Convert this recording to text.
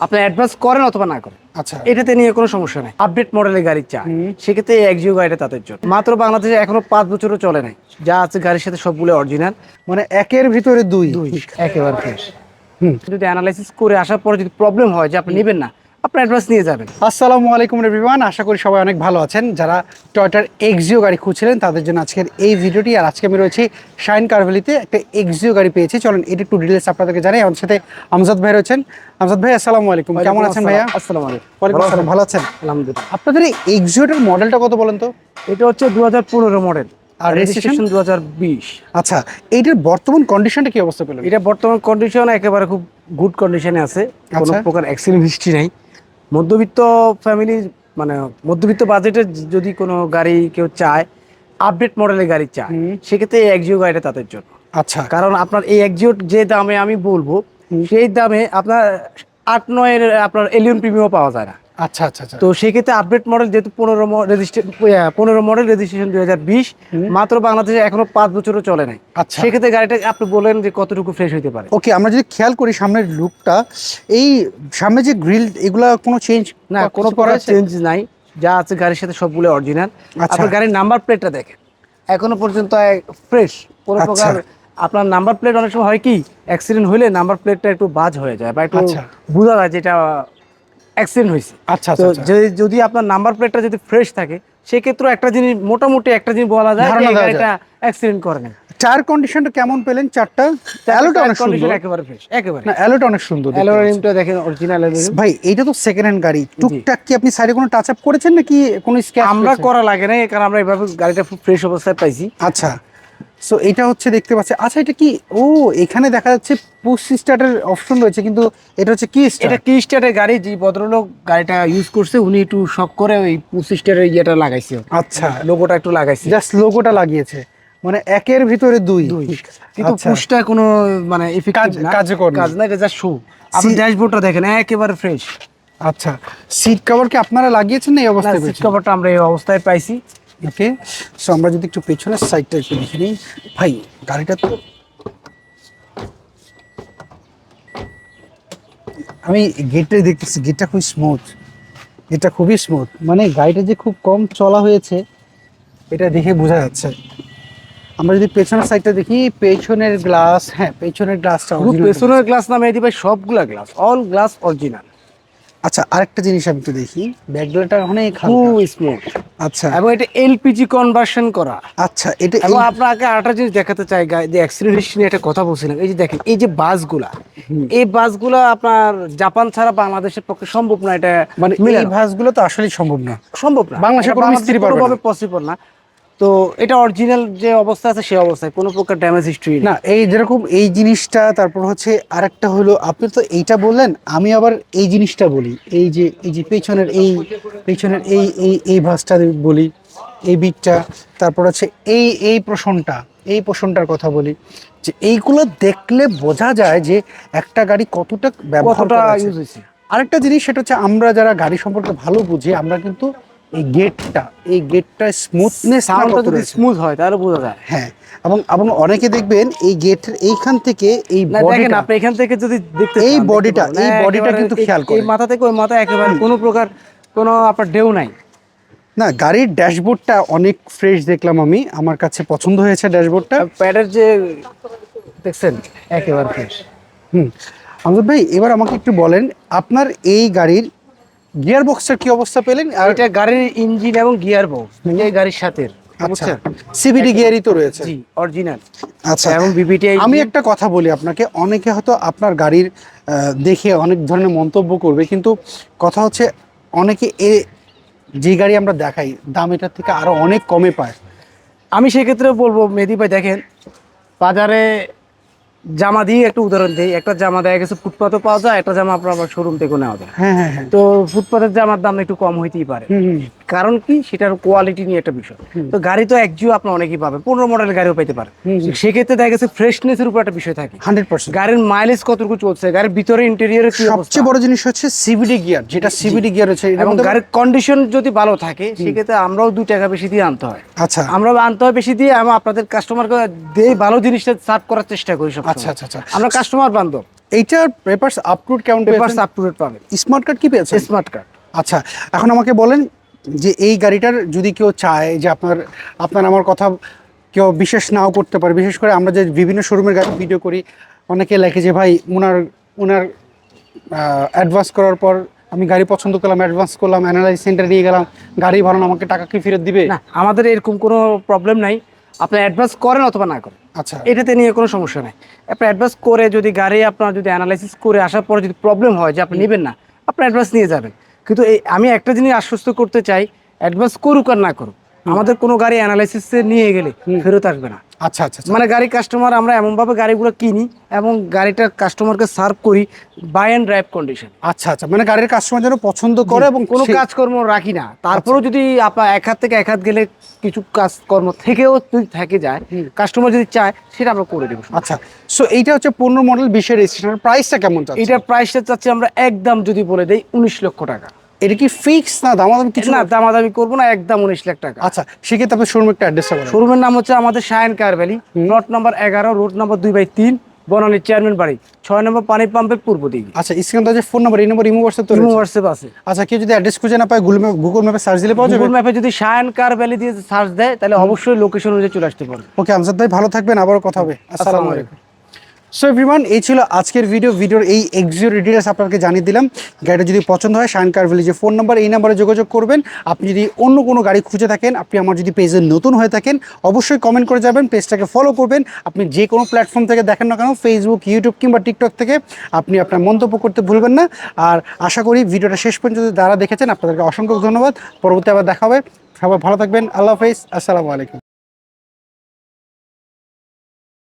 আপনি অ্যাডভান্স করেন অথবা না করেন। আচ্ছা। এটাতে নিয়ে কোনো সমস্যা নাই। আপডেট মডেলের গাড়ি চা সেক্ষেত্রে এক একজিও গাড়িটা তাদের জন্য। মাত্র বাংলাদেশে এখনও পাঁচ বছরও চলে নাই। যা আছে গাড়ির সাথে সবগুলো অরিজিনাল মানে একের ভিতরে দুই। দুই। একেবারে ফ্রেশ হুম। যদি অ্যানালাইসিস করে আসার পরে যদি প্রবলেম হয় যে আপনি নেবেন না আপনি অ্যাডভান্স নিয়ে যাবেন। আসসালামু আলাইকুম রিভিওয়ান আশা করি সবাই অনেক ভালো আছেন। যারা টয়টার এক্সিও গাড়ি খুঁজছিলেন তাদের জন্য আজকের এই ভিডিওটি। আর আজকে আমি রয়েছি শাইন কারভেলিতে একটা এক্সিও গাড়ি পেয়েছি। চলুন এটি একটু ডিটেলস আপনাদেরকে জানাই। আমার সাথে আমজাদ ভাই রয়েছেন। আমজাদ ভাই আসসালামু আলাইকুম। কেমন আছেন ভাইয়া? আসসালামু। আলাইকুম। ওয়ালাইকুম আসসালাম ভালো আছেন? আলহামদুলিল্লাহ। আপনাদের এই এক্সিওটার মডেলটা কত বলেন তো? এটা হচ্ছে দু হাজার পনেরো মডেল আর রেজিস্ট্রেশন দু হাজার বিশ। আচ্ছা এইটার বর্তমন কন্ডিশনটা কি অবস্থা পেলেন এটা বর্তমান কন্ডিশন একেবারে খুব গুড কন্ডিশনে আছে। কোনো আচ্ছা। প্রকার অ্যাক্সিডেন্ট হিস্ট্রি নাই। মধ্যবিত্ত ফ্যামিলি মানে মধ্যবিত্ত বাজেটের যদি কোনো গাড়ি কেউ চায় আপডেট মডেলের গাড়ি চায় সেক্ষেত্রে এই একজিও গাড়িটা তাদের জন্য। আচ্ছা। কারণ আপনার এই একজিও যে দামে আমি বলব সেই দামে আপনার আট নয়ের আপনার এলিয়ন প্রিমিয়াম পাওয়া যায় না। আচ্ছা আচ্ছা আচ্ছা। তো সেক্ষেত্রে আপডেট মডেল যেহেতু পনেরো রেজিস্ট্রে পনেরো মডেল রেজিস্ট্রেশন দুই হাজার বিশ মাত্র বাংলাদেশে এখনও পাঁচ বছরও চলে নাই। আচ্ছা। সেক্ষেত্রে গাড়িটা আপনি বলেন যে কতটুকু ফ্রেশ হইতে পারে। ওকে আমরা যদি খেয়াল করি সামনের লুকটা এই সামনে যে গ্রিল এগুলা কোনো চেঞ্জ না কোনো প্রকার চেঞ্জ নাই। যা আছে গাড়ির সাথে সবগুলো অরিজিনাল আচ্ছা। আপনার গাড়ির নাম্বার প্লেটটা দেখেন। এখনও পর্যন্ত ফ্রেশ কোনো আচ্ছা। প্রকার আপনার নাম্বার প্লেট অনেক সময় হয় কি অ্যাক্সিডেন্ট হলে নাম্বার প্লেটটা একটু বাজ হয়ে যায় বা একটু আচ্ছা। বোঝা যায় যেটা অ্যাক্সিডেন্ট হয়েছে। আচ্ছা তো আচ্ছা। যদি- যদি আপনার নাম্বার প্লেটটা যদি ফ্রেশ থাকে সেক্ষেত্রে একটা জিনিস মোটামুটি একটা জিনিস বলা যায় গাড়িটা অ্যাক্সিডেন্ট করে না কন্ডিশনটা কেমন পেলেন? চারটা? অ্যালোটা অনেক সুন্দর। একেবারে ফ্রেশ একেবারে। না অ্যালোটা অনেক সুন্দর। অ্যালোরিমটা দেখেন অরিজিনাল ভাই এটা তো সেকেন্ড হ্যান্ড গাড়ি। টুকটাক কি আপনি সাইডে কোনো টাচ আপ করেছেন নাকি কোনো স্ক্র্যাচ আমরা করা লাগে না কারণ আমরা এভাবে গাড়িটা খুব ফ্রেশ অবস্থায় পাইছি। আচ্ছা। সো এটা হচ্ছে দেখতে পাচ্ছি। আচ্ছা এটা কি? ও এখানে দেখা যাচ্ছে পুশ স্টার্টের অপশন রয়েছে কিন্তু এটা হচ্ছে কি এটা কি স্টারের গাড়ি যে ভদ্রলোক গাড়িটা ইউজ করছে উনি একটু শখ করে ওই পুসিস্টারের ইয়েটা লাগাইছে। আচ্ছা। লোগোটা একটু লাগাইছে। জাস্ট লোগোটা লাগিয়েছে। মানে একের ভিতরে দুই। কিন্তু আচ্ছা। পুশটা কোনো মানে কাজ-। কার্যকর কাজ না এটা জাস্ট শো আপনি ড্যাশবোর্ডটা দেখেন একেবারে ফ্রেশ আচ্ছা। সিট কভার কি আপনারা লাগিয়েছেন না এই অবস্থায় সিট কভারটা আমরা এই অবস্থায় পাইছি। ওকে? সো আমরা যদি একটু পেছনের সাইডটা একটু দেখে নিই। ভাই গাড়িটা তো আমি গেটটাই দেখতেছি। গেটটা খুবই স্মুথ এটা খুবই স্মুথ মানে গাড়িটা যে খুব কম চলা হয়েছে এটা দেখে বোঝা যাচ্ছে। আমরা যদি পেছনের সাইডটা দেখি পেছনের গ্লাস হ্যাঁ পেছনের গ্লাসটা পুরো পেছনের গ্লাস নামে এটি ভাই সবগুলা গ্লাস অল গ্লাস অরিজিনাল আচ্ছা আরেকটা জিনিস আমি একটু দেখি। ব্যাকগ্রাউন্ডটা অনেক খুব স্মুথ আচ্ছা। এবং এটা এলপিজি কনভার্সন করা। আচ্ছা এটা এবং আপনাকে আরেকটা জিনিস দেখাতে চাই যে অ্যাক্সিলারেশন নিয়ে একটা কথা বলছিলাম। এই যে দেখেন এই যে বাসগুলা এই বাসগুলো আপনার জাপান ছাড়া বাংলাদেশের পক্ষে সম্ভব না এটা মানে এই বাসগুলো তো আসলে সম্ভব না। সম্ভব না। বাংলাদেশে কোনো মিস্ত্রি পারবে না। পসিবল না। তো এটা অরিজিনাল যে অবস্থা আছে সেই অবস্থায় কোনো প্রকার ড্যামেজ হিস্ট্রি না এই যেরকম এই জিনিসটা তারপর হচ্ছে আরেকটা হলো আপনি তো এইটা বললেন আমি আবার এই জিনিসটা বলি এই যে এই যে পেছনের এই পেছনের এই এই এই ভাসটা বলি এই বিটটা তারপর হচ্ছে এই এই পোষণটা এই পোষণটার কথা বলি যে এইগুলো দেখলে বোঝা যায় যে একটা গাড়ি কতটা ব্যবহার করা ইউজ হয়েছে। আরেকটা জিনিস সেটা হচ্ছে আমরা যারা গাড়ি সম্পর্কে ভালো বুঝি আমরা কিন্তু এই গেটটা এই গেটটা স্মুথনেস সাউন্ডটা যদি স্মুথ হয় তাহলে বোঝা যায়। হ্যাঁ এবং এবং অনেকে দেখবেন এই গেটের এইখান থেকে এই দেখেন আপনি এখান থেকে যদি দেখতে এই পারবেন। এই একেবারে কিন্তু এই- খেয়াল এই করেন। মাথা থেকে ওই মাথা একেবারে কোনো প্রকার কোনো আপনার ঢেউ নাই। না গাড়ির ড্যাশবোর্ডটা অনেক ফ্রেশ দেখলাম আমি। আমার কাছে পছন্দ হয়েছে ড্যাশবোর্ডটা। প্যাডের যে দেখছেন একেবারে ফ্রেশ হুম। আমজাদ ভাই এবার আমাকে একটু বলেন আপনার এই গাড়ির গিয়ার বক্সের কি অবস্থা পেলেন? আর এটা গাড়ির ইঞ্জিন এবং গিয়ার বক্স এই গাড়ির সাথে আচ্ছা। সিবিডি গিয়ারই তো রয়েছে। জি অরিজিনাল আচ্ছা। এবং বিবিটি আমি একটা কথা বলি আপনাকে অনেকে হয়তো আপনার গাড়ির দেখে অনেক ধরনের মন্তব্য করবে কিন্তু কথা হচ্ছে অনেকে এ যে গাড়ি আমরা দেখাই দাম এটার থেকে আরও অনেক কমে পায়। আমি সেক্ষেত্রে বলব মেহেদি ভাই দেখেন বাজারে জামা দিয়ে একটা উদাহরণ দিই। একটা জামা দেখা গেছে ফুটপাতও পাওয়া যায় একটা জামা আপনার শোরুম থেকে নেওয়া যায়। হ্যাঁ হ্যাঁ হ্যাঁ। তো ফুটপাতের জামার দাম একটু কম হইতেই পারে। কারণ কি? সেটার কোয়ালিটি নিয়ে একটা বিষয়। তো গাড়ি তো একজিও আপনার অনেকেই পাবে পনেরো মডেলের গাড়িও পেতে পারে সেক্ষেত্রে দেখা গেছে ফ্রেশনেসের উপর একটা বিষয় থাকে। Hundred percent. গাড়ির মাইলেজ কতটুকু চলছে গাড়ির ভিতরে ইন্টেরিয়রের কি সবচেয়ে বড় জিনিস হচ্ছে সিবিডি গিয়ার যেটা সিবিডি গিয়ার হচ্ছে এবং গাড়ির কন্ডিশন যদি ভালো থাকে সেক্ষেত্রে আমরাও দুই টাকা বেশি দিয়ে আনতে হয়। আচ্ছা। আমরা আনতে হয় বেশি দিয়ে আমরা আপনাদের কাস্টমারকে দিয়ে ভালো জিনিসটা সার্ভ করার চেষ্টা করি সব আচ্ছা আচ্ছা আচ্ছা। আমরা কাস্টমার বান্ধব। এইটার পেপারস আপলোড কেমন paper papers up to date পাবেন। স্মার্ট কার্ড কি পেয়েছে স্মার্ট কার্ড আচ্ছা এখন আমাকে বলেন যে এই গাড়িটার যদি কেউ চায় যে আপনার আপনার আমার কথা কেউ বিশেষ নাও করতে পারে বিশেষ করে আমরা যে বিভিন্ন শোরুমের গাড়ি ভিডিও করি অনেকে লেখে যে ভাই ওনার ওনার অ্যাডভান্স করার পর আমি গাড়ি পছন্দ করলাম অ্যাডভান্স করলাম অ্যানালাইজ সেন্টারে নিয়ে গেলাম গাড়ি ভালো না, আমাকে টাকা কি ফেরত দিবে? না আমাদের এরকম কোনো প্রবলেম নাই। আপনি অ্যাডভান্স করেন অথবা না করেন। আচ্ছা। এটাতে নিয়ে কোনো সমস্যা নাই। আপনি অ্যাডভান্স করে যদি গাড়ি আপনার যদি অ্যানালাইসিস করে আসার পরে যদি প্রবলেম হয় যে আপনি নেবেন না আপনি অ্যাডভান্স নিয়ে যাবেন। কিন্তু এই আমি একটা জিনিস আশ্বস্ত করতে চাই অ্যাডভান্স করুক আর না করুক আমাদের কোনো গাড়ি অ্যানালাইসিসে নিয়ে গেলে ফেরত আসবে না। আচ্ছা আচ্ছা আচ্ছা। মানে গাড়ি কাস্টমার আমরা এমনভাবে গাড়িগুলো কিনি এবং গাড়িটা কাস্টমারকে সার্ভ করি বাই অ্যান্ড ড্রাইভ কন্ডিশন আচ্ছা আচ্ছা মানে গাড়ির কাস্টমার যেন পছন্দ করে এবং কোনো কাজকর্ম রাখি না। তারপরেও যদি আপনার এক হাত থেকে এক হাত গেলে কিছু কাজকর্ম থেকেও যদি থেকে যায় কাস্টমার যদি চায় সেটা আমরা করে দেবো। আচ্ছা। সো এইটা হচ্ছে পনেরো মডেল বিশের রেজিস্ট্রেশন প্রাইসটা কেমন এটার প্রাইসটা চাচ্ছি আমরা একদম যদি বলে দেই উনিশ লক্ষ টাকা। এটা কি ফিক্স না দামাদাম কিছু না দামাদামি করব না একদম উনিশ লাখ টাকা। আচ্ছা সেক্ষেত্রে আপনার শোরুম একটা অ্যাড্রেসটা বলেন। শোরুমের নাম হচ্ছে আমাদের Shayan car valley plot number এগারো রোড নাম্বার দুই বাই তিন বনানী চেয়ারম্যান বাড়ি ছয় নম্বর পানি পাম্পের পূর্ব দিকে। আচ্ছা স্ক্রিন যে ফোন নাম্বার এই নম্বর ইমো হোয়াটসঅ্যাপ তো ইমো হোয়াটসঅ্যাপ আছে। আচ্ছা কেউ যদি অ্যাড্রেস খুঁজে না পায় গুগল ম্যাপ গুগল ম্যাপে সার্চ দিলে পাওয়া যাবে? গুগল ম্যাপে যদি শায়ন কার ভ্যালি দিয়ে সার্চ দেয় তাহলে অবশ্যই লোকেশন অনুযায়ী চলে আসতে পারবে। ওকে আমজাদ ভাই ভালো থাকবেন আবারও কথা হবে। আসসালামু আলাইকুম। সো এভরিওয়ান এই ছিল আজকের ভিডিও ভিডিওর এই এক্সিও ডিটেলস আপনাকে জানিয়ে দিলাম। গাড়িটা যদি পছন্দ হয় শাইন কার ভিলেজে ফোন নাম্বার এই নাম্বারে যোগাযোগ করবেন। আপনি যদি অন্য কোনো গাড়ি খুঁজে থাকেন, আপনি আমার যদি পেজে নতুন হয়ে থাকেন, অবশ্যই কমেন্ট করে যাবেন পেজটাকে ফলো করবেন। আপনি যে কোনো প্ল্যাটফর্ম থেকে দেখেন না কেন ফেসবুক ইউটিউব কিংবা টিকটক থেকে, আপনি আপনার মন্তব্য করতে ভুলবেন না। আর আশা করি ভিডিওটা শেষ পর্যন্ত যারা দেখেছেন, আপনাদেরকে অসংখ্য ধন্যবাদ। পরবর্তী আবার দেখা হবে। সবাই ভালো থাকবেন। আল্লাহ হাফেজ। আসসালামু আলাইকুম।